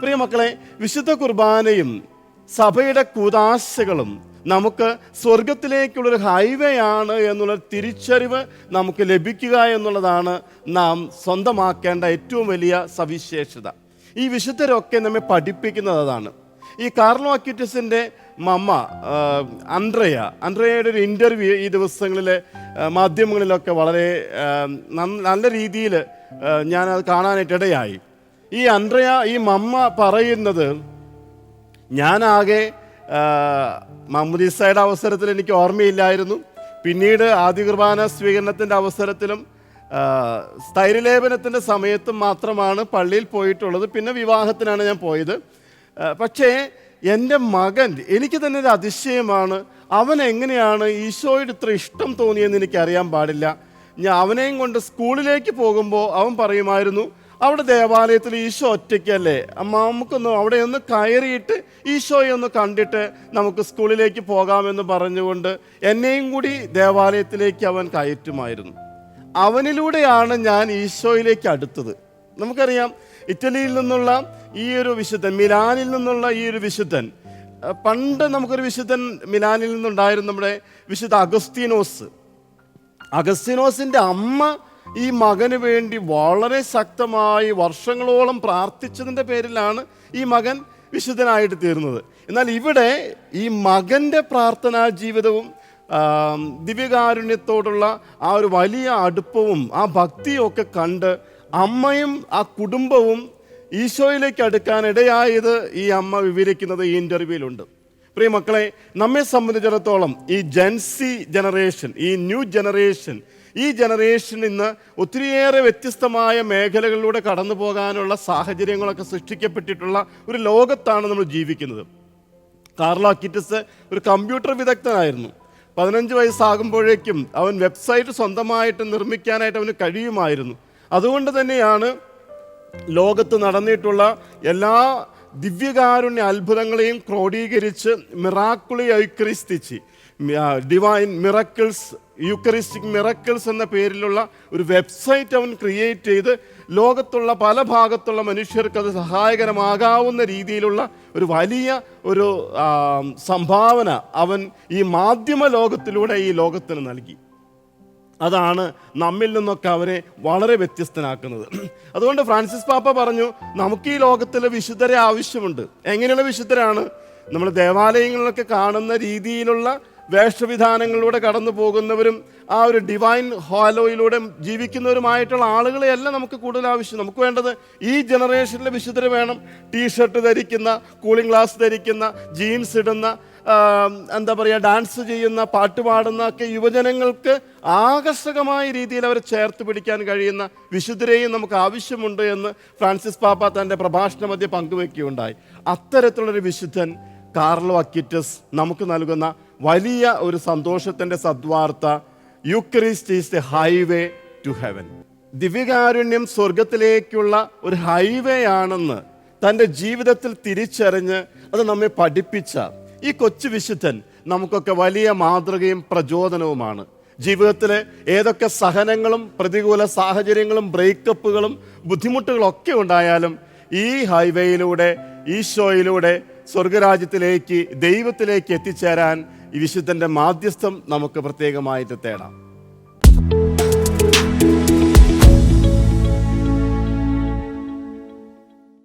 പ്രിയ മക്കളെ വിശുദ്ധ കുർബാനയും സഭയുടെ കൂതാശകളും നമുക്ക് സ്വർഗത്തിലേക്കുള്ളൊരു ഹൈവേ ആണ് എന്നുള്ള തിരിച്ചറിവ് നമുക്ക് ലഭിക്കുക എന്നുള്ളതാണ് നാം സ്വന്തമാക്കേണ്ട ഏറ്റവും വലിയ സവിശേഷത. ഈ വിശുദ്ധരൊക്കെ നമ്മെ പഠിപ്പിക്കുന്നത് അതാണ് ഈ കാർലോ അക്യൂറ്റസിന്റെ മമ്മ അൻഡ്രയ അൻഡ്രയയുടെ ഒരു ഇന്റർവ്യൂ ഈ ദിവസങ്ങളിൽ മാധ്യമങ്ങളിലൊക്കെ വളരെ നല്ല രീതിയിൽ ഞാനത് കാണാനായിട്ട് ഇടയായി. ഈ അൻഡ്രയ ഈ മമ്മ പറയുന്നത് ഞാനാകെ മമ്മദീസയുടെ അവസരത്തിൽ എനിക്ക് ഓർമ്മയില്ലായിരുന്നു. പിന്നീട് ആദ്യ കുർബാന സ്വീകരണത്തിന്റെ അവസരത്തിലും സ്ഥൈര്യലേപനത്തിന്റെ സമയത്തും മാത്രമാണ് പള്ളിയിൽ പോയിട്ടുള്ളത്. പിന്നെ വിവാഹത്തിനാണ് ഞാൻ പോയത്. പക്ഷേ എന്റെ മകൻ എനിക്ക് തന്നെ ഒരു അതിശയമാണ്. അവൻ എങ്ങനെയാണ് ഈശോയുടെ ഇത്ര ഇഷ്ടം തോന്നിയെന്ന് എനിക്കറിയാൻ പാടില്ല. ഞാൻ അവനെയും കൊണ്ട് സ്കൂളിലേക്ക് പോകുമ്പോൾ അവൻ പറയുമായിരുന്നു അവിടെ ദേവാലയത്തിൽ ഈശോ ഒറ്റയ്ക്കല്ലേ? അമ്മ നമുക്കൊന്ന് അവിടെ ഒന്ന് കയറിയിട്ട് ഈശോയെ ഒന്ന് കണ്ടിട്ട് നമുക്ക് സ്കൂളിലേക്ക് പോകാമെന്ന് പറഞ്ഞുകൊണ്ട് എന്നെയും കൂടി ദേവാലയത്തിലേക്ക് അവൻ കയറ്റുമായിരുന്നു. അവനിലൂടെയാണ് ഞാൻ ഈശോയിലേക്ക് അടുത്തത്. നമുക്കറിയാം ഇറ്റലിയിൽ നിന്നുള്ള ഈ ഒരു വിശുദ്ധൻ മിലാനിൽ നിന്നുള്ള ഈ ഒരു വിശുദ്ധൻ പണ്ട് നമുക്കൊരു വിശുദ്ധൻ മിലാനിൽ നിന്നുണ്ടായിരുന്നു നമ്മുടെ വിശുദ്ധ അഗസ്തീനോസ്. അഗസ്തീനോസിന്റെ അമ്മ ഈ മകന് വേണ്ടി വളരെ ശക്തമായി വർഷങ്ങളോളം പ്രാർത്ഥിച്ചതിന്റെ പേരിലാണ് ഈ മകൻ വിശുദ്ധനായിട്ട് തീർന്നത്. എന്നാൽ ഇവിടെ ഈ മകന്റെ പ്രാർത്ഥനാ ജീവിതവും ദിവ്യകാരുണ്യത്തോടുള്ള ആ ഒരു വലിയ അടുപ്പവും ആ ഭക്തിയും ഒക്കെ കണ്ട് അമ്മയും ആ കുടുംബവും ഈശോയിലേക്ക് അടുക്കാൻ ഇടയായത് ഈ അമ്മ വിവരിക്കുന്നത് ഈ ഇന്റർവ്യൂവിലുണ്ട് പ്രിയ മക്കളെ നമ്മെ സംബന്ധിച്ചിടത്തോളം ഈ ജെൻസി ജനറേഷൻ ഈ ന്യൂ ജനറേഷൻ ഈ ജനറേഷൻ ഇന്ന് ഒത്തിരിയേറെ വ്യത്യസ്തമായ മേഖലകളിലൂടെ കടന്നു പോകാനുള്ള സാഹചര്യങ്ങളൊക്കെ സൃഷ്ടിക്കപ്പെട്ടിട്ടുള്ള ഒരു ലോകത്താണ് നമ്മൾ ജീവിക്കുന്നത്. കാർലോ കിറ്റസ് ഒരു കമ്പ്യൂട്ടർ വിദഗ്ധനായിരുന്നു. പതിനഞ്ച് വയസ്സാകുമ്പോഴേക്കും അവൻ വെബ്സൈറ്റ് സ്വന്തമായിട്ട് നിർമ്മിക്കാനായിട്ട് അവന് കഴിയുമായിരുന്നു. അതുകൊണ്ട് തന്നെയാണ് ലോകത്ത് നടന്നിട്ടുള്ള എല്ലാ ദിവ്യകാരുണ്യ അത്ഭുതങ്ങളെയും ക്രോഡീകരിച്ച് മിറാക്കുളി ഐക്രിസ്തിച്ച് ഡിവൈൻ മിറക്കിൾസ് യൂക്കറിസ്റ്റിക് മിറക്കിൾസ് എന്ന പേരിലുള്ള ഒരു വെബ്സൈറ്റ് അവൻ ക്രിയേറ്റ് ചെയ്ത് ലോകത്തുള്ള പല ഭാഗത്തുള്ള മനുഷ്യർക്ക് അത് സഹായകരമാകാവുന്ന രീതിയിലുള്ള ഒരു വലിയ ഒരു സംഭാവന അവൻ ഈ മാധ്യമ ലോകത്തിലൂടെ ഈ ലോകത്തിന് നൽകി. അതാണ് നമ്മിൽ നിന്നൊക്കെ അവരെ വളരെ വ്യത്യസ്തനാക്കുന്നത്. അതുകൊണ്ട് ഫ്രാൻസിസ് പാപ്പ പറഞ്ഞു നമുക്ക് ഈ ലോകത്തിലെ വിശുദ്ധരെ ആവശ്യമുണ്ട്. എങ്ങനെയുള്ള വിശുദ്ധരാണ്? നമ്മൾ ദേവാലയങ്ങളിലൊക്കെ കാണുന്ന രീതിയിലുള്ള വേഷവിധാനങ്ങളിലൂടെ കടന്നു പോകുന്നവരും ആ ഒരു ഡിവൈൻ ഹോലോയിലൂടെ ജീവിക്കുന്നവരുമായിട്ടുള്ള ആളുകളെയല്ല നമുക്ക് കൂടുതൽ ആവശ്യം. നമുക്ക് വേണ്ടത് ഈ ജനറേഷനിലെ വിശുദ്ധർ വേണം. ടീഷർട്ട് ധരിക്കുന്ന കൂളിംഗ് ഗ്ലാസ് ധരിക്കുന്ന ജീൻസ് ഇടുന്ന എന്താ പറയുക ഡാൻസ് ചെയ്യുന്ന പാട്ട് പാടുന്ന ഒക്കെ യുവജനങ്ങൾക്ക് ആകർഷകമായ രീതിയിൽ അവരെ ചേർത്ത് പിടിക്കാൻ കഴിയുന്ന വിശുദ്ധരെയും നമുക്ക് ആവശ്യമുണ്ട് എന്ന് ഫ്രാൻസിസ് പാപ്പ തന്റെ പ്രഭാഷണ മധ്യ പങ്കുവെക്കുകയുണ്ടായി. അത്തരത്തിലുള്ളൊരു വിശുദ്ധൻ കാർലോ അക്കിറ്റസ് നമുക്ക് നൽകുന്ന വലിയ ഒരു സന്തോഷത്തിന്റെ സദ്വാർത്ത eucharist is the highway to heaven. ദിവ്യകാരുണ്യം സ്വർഗത്തിലേക്കുള്ള ഒരു ഹൈവേ ആണെന്ന് തന്റെ ജീവിതത്തിൽ തിരിച്ചറിഞ്ഞ് അത് നമ്മെ പഠിപ്പിച്ച ഈ കൊച്ചു വിശുദ്ധൻ നമുക്കൊക്കെ വലിയ മാതൃകയും പ്രചോദനവുമാണ്. ജീവിതത്തിലെ ഏതൊക്കെ സഹനങ്ങളും പ്രതികൂല സാഹചര്യങ്ങളും ബ്രേക്കപ്പുകളും ബുദ്ധിമുട്ടുകളൊക്കെ ഉണ്ടായാലും ഈ ഹൈവേയിലൂടെ ഈശോയിലൂടെ സ്വർഗരാജ്യത്തിലേക്ക് ദൈവത്തിലേക്ക് എത്തിച്ചേരാൻ ഈ വിശുദ്ധന്റെ മാധ്യസ്ഥം നമുക്ക് പ്രത്യേകമായിട്ട് തേടാം.